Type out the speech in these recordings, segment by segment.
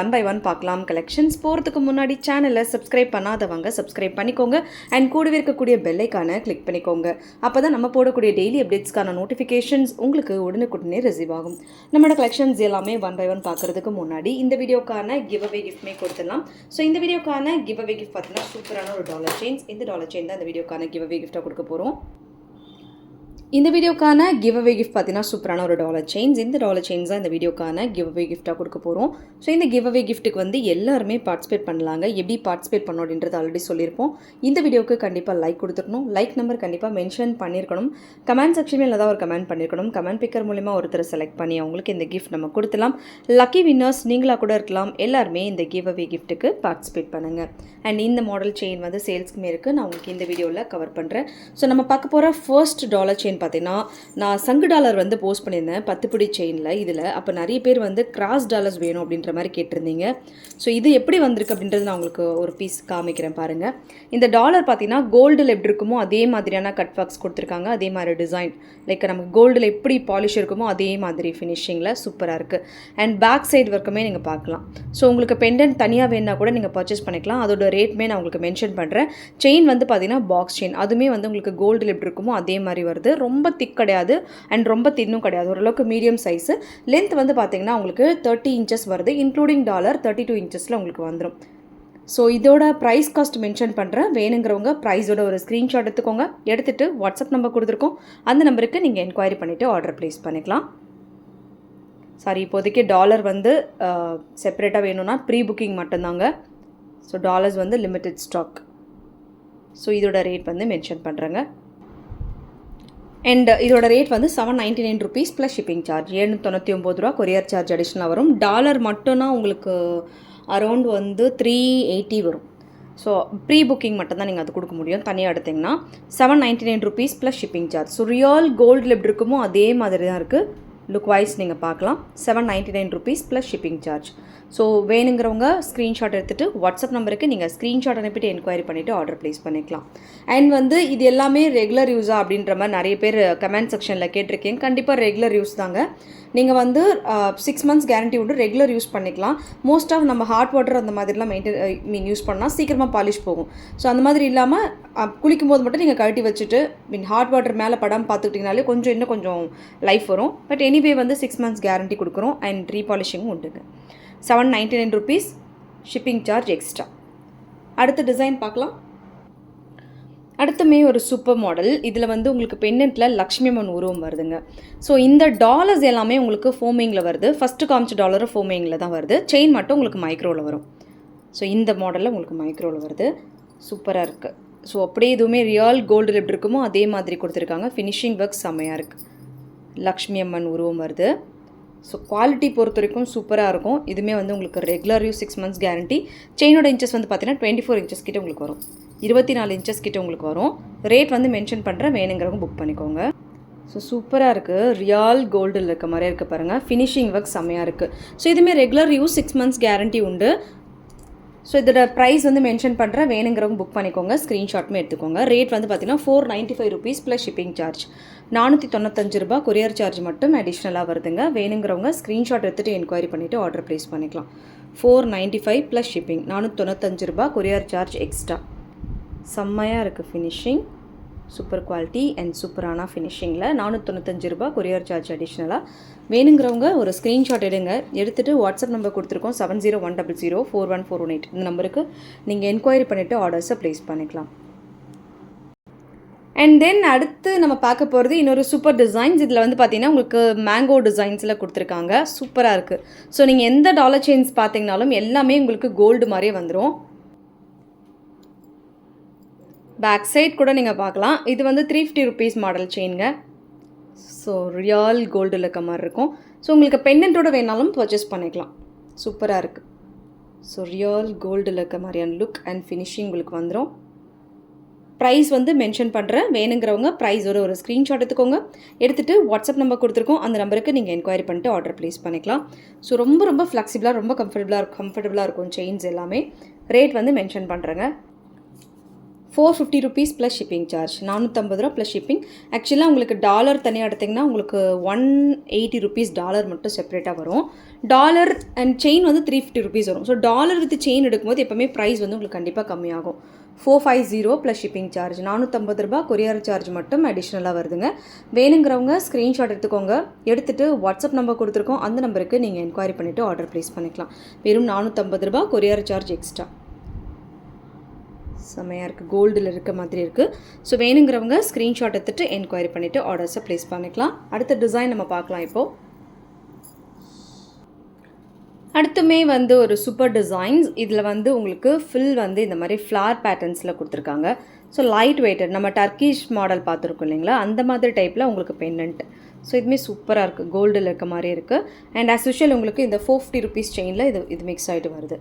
One by one பார்க்கலாம். Collections போகிறதுக்கு முன்னாடி சேனலை சப்ஸ்கிரைப் பண்ணாதவங்க சப்ஸ்கிரைப் பண்ணிக்கோங்க. அண்ட் கூடவே இருக்கக்கூடிய பெல்லைக்கான கிளிக் பண்ணிக்கோங்க. அப்போ தான் நம்ம போடக்கூடிய டெய்லி அப்டேட்ஸ்க்கான நோட்டிஃபிகேஷன்ஸ் உங்களுக்கு உடனுக்குடனே ரிசீவ் ஆகும். நம்மளோட கலெக்ஷன்ஸ் எல்லாமே ஒன் பை ஒன் பார்க்குறதுக்கு முன்னாடி இந்த வீடியோக்கான கிவ் அவே கிஃப்ட்மே கொடுத்துடலாம். ஸோ இந்த வீடியோக்கான கிவ் அவே கிஃப்ட் பார்த்தீங்கன்னா சூப்பரான ஒரு டாலர் செயின்ஸ் இந்த டாலர் செயின் தான் இந்த வீடியோக்கான கிவ் அவே கிஃப்ட்டாக கொடுக்க போகிறோம் இந்த வீடியோக்கான கிவ் அவே கிஃப்ட் பார்த்தீங்கன்னா சூப்பரான ஒரு டாலர் செயின்ஸ் இந்த டாலர் செயின்ஸ் தான் இந்த வீடியோக்கான கிவ் அவே கிஃப்ட்டாக கொடுக்க போகிறோம் ஸோ இந்த கிவ் அவே கிஃப்ட்டுக்கு வந்து எல்லாருமே பார்ட்டிசிபேட் பண்ணலாங்க. எப்படி பார்ட்டிசிபேட் பண்ணோம் அப்படின்றது ஆல்ரெடி சொல்லியிருப்போம். இந்த வீடியோக்கு கண்டிப்பாக லைக் கொடுத்துருக்கணும் லைக் நம்பர் கண்டிப்பாக மென்ஷன் பண்ணியிருக்கணும். கமெண்ட் செக்ஷனில் ஏதாவது ஒரு கமெண்ட் பண்ணியிருக்கணும். கமெண்ட் பிக்கர் மூலிமா ஒருத்தரை செலக்ட் பண்ணி அவங்களுக்கு இந்த கிஃப்ட் நம்ம கொடுத்துலாம் லக்கி வின்னர்ஸ் நீங்களாக கூட இருக்கலாம். எல்லாருமே இந்த கிவ் அவே கிஃப்ட்டுக்கு பார்ட்டிசிபேட் பண்ணுங்கள் அண்ட் இந்த மாடல் செயின் வந்து சேல்ஸ்க்குமே இருக்குது நான் உங்களுக்கு இந்த வீடியோவில் கவர் பண்ணுறேன் ஸோ நம்ம பார்க்க போகிற ஃபர்ஸ்ட் டாலர் செயின் பார்த்தீங்கன்னா நான் சங்கு டாலர் வந்து போஸ்ட் பண்ணியிருந்தேன் பத்து பிடி செயினில் இதில். அப்போ நிறைய பேர் வந்து கிராஸ் டாலர்ஸ் வேணும் அப்படின்ற மாதிரி கேட்டிருந்தீங்க. ஸோ இது எப்படி வந்திருக்கு அப்படின்றது நான் உங்களுக்கு ஒரு பீஸ் காமிக்கிறேன் பாருங்கள் இந்த டாலர் பார்த்தீங்கன்னா கோல்டில் எப்படி இருக்குமோ அதே மாதிரியான கட் ஒர்க்ஸ் கொடுத்துருக்காங்க. அதே மாதிரி டிசைன். லைக் நமக்கு கோல்டில் எப்படி பாலிஷ் இருக்குமோ அதே மாதிரி ஃபினிஷிங்கில் சூப்பராக இருக்குது அண்ட் பேக் சைடு ஒர்க்குமே நீங்கள் பார்க்கலாம். ஸோ உங்களுக்கு பெண்டன்ட் தனியாக வேணால் கூட நீங்கள் பர்ச்சேஸ் பண்ணிக்கலாம். அதோட ரேட்மே நான் உங்களுக்கு மென்ஷன் பண்ணுறேன் செயின் வந்து பார்த்தீங்கன்னா பாக்ஸ் செயின். அதுவுமே வந்து உங்களுக்கு கோல்டில் எப்படி இருக்குமோ அதே மாதிரி வருது. ரொம்ப ரொம்ப திக் கிடையாது அண்ட் ரொம்ப தின்னும் கிடையாது. ஓரளவுக்கு மீடியம் சைஸு லென்த் வந்து பார்த்தீங்கன்னா உங்களுக்கு தேர்ட்டி இன்ச்சஸ் வருது. இன்க்ளூடிங் டாலர் தேர்ட்டி டூ இன்ச்சஸில் உங்களுக்கு வந்துடும் ஸோ இதோட ப்ரைஸ் காஸ்ட் மென்ஷன் பண்ணுறேன் வேணுங்கிறவங்க ப்ரைஸோட ஒரு ஸ்க்ரீன்ஷாட் எடுத்துக்கோங்க. எடுத்துகிட்டு வாட்ஸ்அப் நம்பர் கொடுத்துருக்கோம். அந்த நம்பருக்கு நீங்கள் என்கொயரி பண்ணிவிட்டு ஆர்டர் ப்ளேஸ் பண்ணிக்கலாம். சாரி இப்போதைக்கு டாலர் வந்து செப்பரேட்டாக வேணும்னா ப்ரீ புக்கிங் மட்டும்தாங்க. ஸோ டாலர்ஸ் வந்து லிமிட்டெட் ஸ்டாக் ஸோ இதோட ரேட் வந்து மென்ஷன் பண்ணுறேங்க அண்ட் இதோட ரேட் வந்து seven ninety nine rupees plus shipping charge ஏழு தொண்ணூற்றி ஒம்பது ரூபா கொரியர் சார்ஜ் அடிஷ்னலாக வரும். டாலர் மட்டும்னா உங்களுக்கு அரௌண்ட் வந்து த்ரீ எயிட்டி வரும். ஸோ ப்ரீ புக்கிங் மட்டும்தான் நீங்கள் அது கொடுக்க முடியும். தனியாக எடுத்திங்கன்னா seven ninety nine rupees plus shipping charge so real கோல்டில் எப்படி இருக்குமோ அதே மாதிரி தான் இருக்குது லுக் வைஸ் நீங்கள் பார்க்கலாம். Seven ninety nine rupees plus shipping charge so வேணுங்கிறவங்க ஸ்க்ரீன்ஷாட் எடுத்துகிட்டு வாட்ஸ்அப் நம்பருக்கு நீங்கள் ஸ்க்ரீன்ஷாட் அனுப்பிட்டு என்கொயரி பண்ணிவிட்டு ஆர்டர் ப்ளேஸ் பண்ணிக்கலாம். அண்ட் வந்து இது எல்லாமே ரெகுலர் யூஸா அப்படின்ற மாதிரி நிறைய பேர் கமெண்ட் செக்ஷனில் கேட்டிருக்கேன். கண்டிப்பாக ரெகுலர் யூஸ் தாங்க. நீங்கள் வந்து சிக்ஸ் மந்த்ஸ் கேரண்டி உண்டு ரெகுலர் யூஸ் பண்ணிக்கலாம். மோஸ்ட் ஆஃப் நம்ம ஹாட் வாட்டர் அந்த மாதிரிலாம் மெயின்டைன் மீன் யூஸ் பண்ணால் சீக்கிரமாக பாலிஷ் போகும். ஸோ அந்த மாதிரி இல்லாமல் குளிக்கும் போது மட்டும் நீங்கள் கழட்டி வச்சுட்டு மீன் ஹாட் வாட்டர் மேலே படாமல் பார்த்துக்கிட்டிங்கனாலே கொஞ்சம் இன்னும் கொஞ்சம் லைஃப் வரும். பட் எனிவே வந்து சிக்ஸ் மந்த்ஸ் கேரண்டி கொடுக்குறோம். அண்ட் ரீபாலிஷிங்கும் உண்டுங்க seven ninety nine rupees shipping charge extra அடுத்த டிசைன் பார்க்கலாம். அடுத்துமே ஒரு சூப்பர் மாடல் இதில் வந்து உங்களுக்கு பெண்ணெட்டில் லக்ஷ்மி அம்மன் உருவம் வருதுங்க. ஸோ இந்த டாலர்ஸ் எல்லாமே உங்களுக்கு ஃபோமிங்கில் வருது. ஃபஸ்ட்டு காமிச்ச டாலரும் ஃபோமிங்கில் தான் வருது. செயின் மட்டும் உங்களுக்கு மைக்ரோவில் வரும். ஸோ இந்த மாடலில் உங்களுக்கு மைக்ரோவில் வருது. சூப்பராக இருக்குது ஸோ அப்படியே எதுவுமே ரியல் கோல்டு எப்படி இருக்குமோ அதே மாதிரி கொடுத்துருக்காங்க. ஃபினிஷிங் ஒர்க் செம்மையாக இருக்குது லக்ஷ்மி அம்மன் உருவம் வருது. ஸோ குவாலிட்டி பொறுத்த வரைக்கும் சூப்பராக இருக்கும். இதுவுமே வந்து உங்களுக்கு regular use six months guarantee செயினோட inches வந்து பார்த்தீங்கன்னா டுவெண்ட்டி ஃபோர் இன்ச்சஸ் கிட்ட உங்களுக்கு வரும். இருபத்தி நாலு இன்ச்சஸ் கிட்ட உங்களுக்கு வரும். ரேட் வந்து மென்ஷன் பண்ணுறேன் வேணுங்கிறவங்க புக் பண்ணிக்கோங்க. ஸோ சூப்பராக இருக்குது ரியால் கோல்டில் இருக்க மாதிரியே இருக்குது பாருங்கள் ஃபினிஷிங் ஒர்க் செம்மையாக இருக்குது ஸோ இதுவுமே regular use six months guarantee உண்டு. ஸோ இதோட ப்ரைஸ் வந்து மென்ஷன் பண்ணுறேன் வேணுங்கிறவங்க புக் பண்ணிக்கோங்க ஸ்க்ரீன்ஷாட்டுமே எடுத்துக்கோங்க. ரேட் வந்து பார்த்தீங்கன்னா four ninety five rupees plus shipping charge நானூற்றி தொண்ணூத்தஞ்சு ரூபா கொரியர் சார்ஜ் மட்டும் அடிஷ்னலாக வருதுங்க. வேணுங்கிறவங்க ஸ்க்ரீன்ஷாட் எடுத்துகிட்டு என்கொயரி பண்ணிவிட்டு ஆர்டர் ப்ளேஸ் பண்ணிக்கலாம். Four ninety five plus shipping நானூற்றி தொண்ணூத்தஞ்சு ரூபா கொரியர் சார்ஜ் எக்ஸ்ட்ரா செம்மையாக இருக்குது ஃபினிஷிங் சூப்பர் குவாலிட்டி அண்ட் சூப்பரான ஃபினிஷிங்கில் நானூற்றி ரூபா கொரியர் சார்ஜ் அடிஷ்னலாக வேணுங்கிறவங்க ஒரு ஸ்க்ரீன்ஷாட் எடுங்க. எடுத்துகிட்டு வாட்ஸ்அப் நம்பர் கொடுத்துருக்கோம் seven zero one double zero four one four one eight இந்த நம்பருக்கு நீங்கள் என்கொயரி பண்ணிவிட்டு ஆர்டர்ஸை ப்ளேஸ் பண்ணிக்கலாம். அண்ட் தென் அடுத்து நம்ம பார்க்க போகிறது இன்னொரு சூப்பர் டிசைன்ஸ் இதில் வந்து பார்த்தீங்கன்னா உங்களுக்கு மேங்கோ டிசைன்ஸில் கொடுத்துருக்காங்க. சூப்பராக இருக்குது ஸோ நீங்கள் எந்த டாலர் செயின்ஸ் பார்த்தீங்கனாலும் எல்லாமே உங்களுக்கு கோல்டு மாதிரியே வந்துடும் பேக் சைட் கூட நீங்கள் பார்க்கலாம். இது வந்து த்ரீ ஃபிஃப்டி ருபீஸ் மாடல் செயின்ங்க ஸோ ரியல் கோல்டில் இருக்க மாதிரி இருக்கும். ஸோ உங்களுக்கு பெண்டன்ட்டோட வேணாலும் பர்ச்சேஸ் பண்ணிக்கலாம். சூப்பராக இருக்குது ஸோ ரியல் கோல்டில் இருக்க மாதிரியான லுக் அண்ட் ஃபினிஷிங் உங்களுக்கு வந்துடும் ப்ரைஸ் வந்து மென்ஷன் பண்ணுறேன் வேணுங்கிறவங்க ப்ரைஸோட ஒரு ஸ்க்ரீன்ஷாட் எடுத்துக்கோங்க. எடுத்துகிட்டு வாட்ஸ்அப் நம்பர் கொடுத்துருக்கோம். அந்த நம்பருக்கு நீங்கள் என்கொயரி பண்ணிட்டு ஆர்டர் ப்ளேஸ் பண்ணிக்கலாம். ஸோ ரொம்ப ரொம்ப ஃப்ளெக்சிபிளாக ரொம்ப கம்ஃபர்டபுளாக இருக்கும் கம்ஃபர்டபுளாக இருக்கும் செயின்ஸ் எல்லாமே. ரேட் வந்து மென்ஷன் பண்ணுறேங்க four fifty rupees plus shipping charge நானூற்றம்பது ரூபா ப்ளஸ் ஷிப்பிங் ஆக்சுவலாக உங்களுக்கு டாலர் தனியாக எடுத்திங்கன்னா உங்களுக்கு ஒன் எயிட்டி ருபீஸ் டாலர் மட்டும் செப்பரேட்டாக வரும். டாலர் அண்ட் செயின் வந்து த்ரீ ஃபிஃப்டி ருபீஸ் வரும். ஸோ டாலர் வித் செயின் எடுக்கும்போது எப்போவுமே ப்ரைஸ் வந்து உங்களுக்கு கண்டிப்பாக கம்மியாகும். Four five zero plus shipping charge நானூற்றம்பது ரூபா கொரியர் சார்ஜ் மட்டும் அடிஷ்னலாக வருதுங்க. வேணுங்கிறவங்க ஸ்க்ரீன்ஷாட் எடுத்துக்கோங்க. எடுத்துகிட்டு வாட்ஸ்அப் நம்பர் கொடுத்துருக்கோம். அந்த நம்பருக்கு நீங்கள் என்கொயரி பண்ணிவிட்டு ஆர்டர் ப்ளேஸ் பண்ணிக்கலாம். வெறும் நானூற்றம்பது ரூபா கொரியர் சார்ஜ் எக்ஸ்ட்ரா செம்மையாக இருக்குது கோல்டில் இருக்க மாதிரி இருக்குது ஸோ வேணுங்கிறவங்க ஸ்க்ரீன்ஷாட் எடுத்துகிட்டு என்கொயரி பண்ணிவிட்டு ஆர்டர்ஸை ப்ளேஸ் பண்ணிக்கலாம். அடுத்த டிசைன் நம்ம பார்க்கலாம் இப்போது அடுத்துமே வந்து ஒரு சூப்பர் டிசைன்ஸ் இதில் வந்து உங்களுக்கு ஃபில் வந்து இந்த மாதிரி ஃப்ளார் பேட்டர்ன்ஸில் கொடுத்துருக்காங்க. ஸோ லைட் வெயிட்டட் நம்ம டர்க்கிஷ் மாடல் பார்த்துருக்கோம் இல்லைங்களா? அந்த மாதிரி டைப்பில் உங்களுக்கு பெண்டன்ட் ஸோ இதுவுமே சூப்பராக இருக்குது கோல்டில் இருக்க மாதிரி இருக்குது அண்ட் ஆஸ் யூஷுவல் உங்களுக்கு இந்த ஃபோர் ஃபிஃப்டி ருபீஸ் செயினில் இது இது மிக்ஸ் ஆகிட்டு வருது.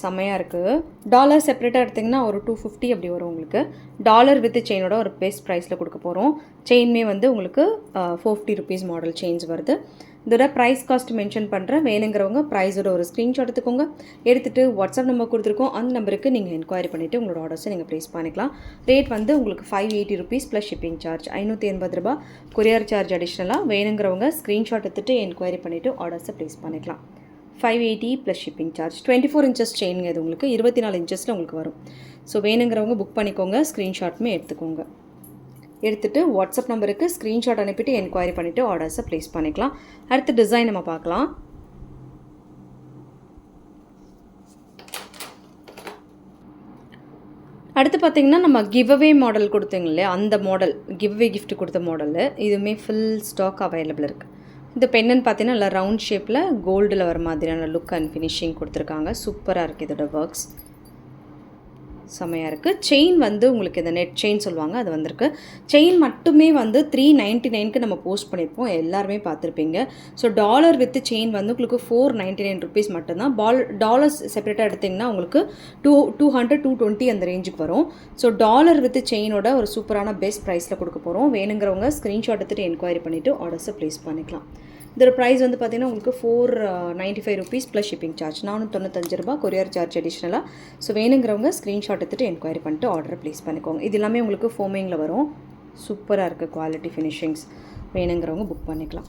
செம்மையாக இருக்குது டாலர் செப்பரேட்டாக எடுத்திங்கன்னா ஒரு டூ ஃபிஃப்டி அப்படி வரும் உங்களுக்கு. டாலர் வித் செயினோட ஒரு பெஸ்ட் ப்ரைஸில் கொடுக்க போகிறோம் செயின்மே வந்து உங்களுக்கு four fifty rupees model chains வருது. இதோட ப்ரைஸ் காஸ்ட் மென்ஷன் பண்ணுறேன் வேணுங்கிறவங்க ப்ரைஸோட ஒரு ஸ்க்ரீன்ஷாட் எடுத்துக்கோங்க. எடுத்துகிட்டு வாட்ஸ்அப் நம்பர் கொடுத்துருக்கோம். அந்த நம்பருக்கு நீங்கள் என்கொயரி பண்ணிவிட்டு உங்களோட ஆர்டர்ஸை நீங்கள் ப்ளேஸ் பண்ணிக்கலாம். ரேட் வந்து உங்களுக்கு five eighty rupees plus shipping charge ஐநூற்றி எண்பது ரூபா கொரியர் சார்ஜ் அடிஷ்னலாக வேணுங்கிறவங்க ஸ்க்ரீன்ஷாட் எடுத்துகிட்டு என்கொயரி பண்ணிவிட்டு ஆர்டர்ஸை ப்ளேஸ் பண்ணிக்கலாம். Five eighty plus shipping charge twenty four inches செயினுங்க இது உங்களுக்கு இருபத்தி நாலு இன்ச்சஸில் உங்களுக்கு வரும். ஸோ வேணுங்கிறவங்க புக் பண்ணிக்கோங்க ஸ்க்ரீன்ஷாட்டுமே எடுத்துக்கோங்க. எடுத்துகிட்டு வாட்ஸ்அப் நம்பருக்கு ஸ்க்ரீன்ஷாட் அனுப்பிட்டு என்கொயரி பண்ணிவிட்டு ஆர்டர்ஸை ப்ளேஸ் பண்ணிக்கலாம். அடுத்த டிசைன் நம்ம பார்க்கலாம். அடுத்து பார்த்தீங்கன்னா நம்ம கிவ்அவே மாடல் கொடுத்தீங்க இல்லையா? அந்த மாடல் கிவ்அவே கிஃப்ட் கொடுத்த மாடலு இதுவுமே ஃபுல் ஸ்டாக் அவைலபிள் இருக்குது இந்த பெண்ணுன்னு பார்த்தீங்கன்னா நல்லா ரவுண்ட் ஷேப்பில் கோல்டில் வர மாதிரியான லுக் அண்ட் ஃபினிஷிங் கொடுத்துருக்காங்க. சூப்பராக இருக்குது இதோட ஒர்க்ஸ் செம்மையாக இருக்குது செயின் வந்து உங்களுக்கு இந்த நெட் செயின் சொல்லுவாங்க அது வந்திருக்கு. செயின் மட்டுமே வந்து த்ரீ நைன்ட்டி நைனுக்கு நம்ம போஸ்ட் பண்ணியிருப்போம் எல்லாருமே பார்த்துருப்பீங்க. ஸோ டாலர் வித் செயின் வந்து உங்களுக்கு ஃபோர் நைன்ட்டி நைன் ருபீஸ் மட்டும்தான் பால் டாலர்ஸ் செப்பரேட்டாக எடுத்திங்கன்னா உங்களுக்கு two two hundred two twenty அந்த ரேஞ்சுக்கு வரும். ஸோ டாலர் வித் செயினோட ஒரு சூப்பரான பெஸ்ட் ப்ரைஸில் கொடுக்க போகிறோம் வேணுங்கிறவங்க ஸ்க்ரீன்ஷாட் எடுத்துகிட்டு என்கொயரி பண்ணிவிட்டு ஆர்டர்ஸை ப்ளேஸ் பண்ணிக்கலாம். இதோட ப்ரைஸ் வந்து பார்த்திங்கன்னா உங்களுக்கு four ninety five rupees plus shipping charge நானூற்றொண்ணூத்தஞ்சு ரூபா கொரியர் சார்ஜ் அடிஷ்னலாக ஸோ வேணுங்கிறவங்க ஸ்க்ரீன்ஷாட் எடுத்துகிட்டு என்கொயரி பண்ணிட்டு ஆர்டர் ப்ளேஸ் பண்ணிக்கோங்க. இது எல்லாமே உங்களுக்கு ஃபோமிங்கில் வரும். சூப்பராக இருக்குது குவாலிட்டி ஃபினிஷிங்ஸ் வேணுங்கிறவங்க புக் பண்ணிக்கலாம்.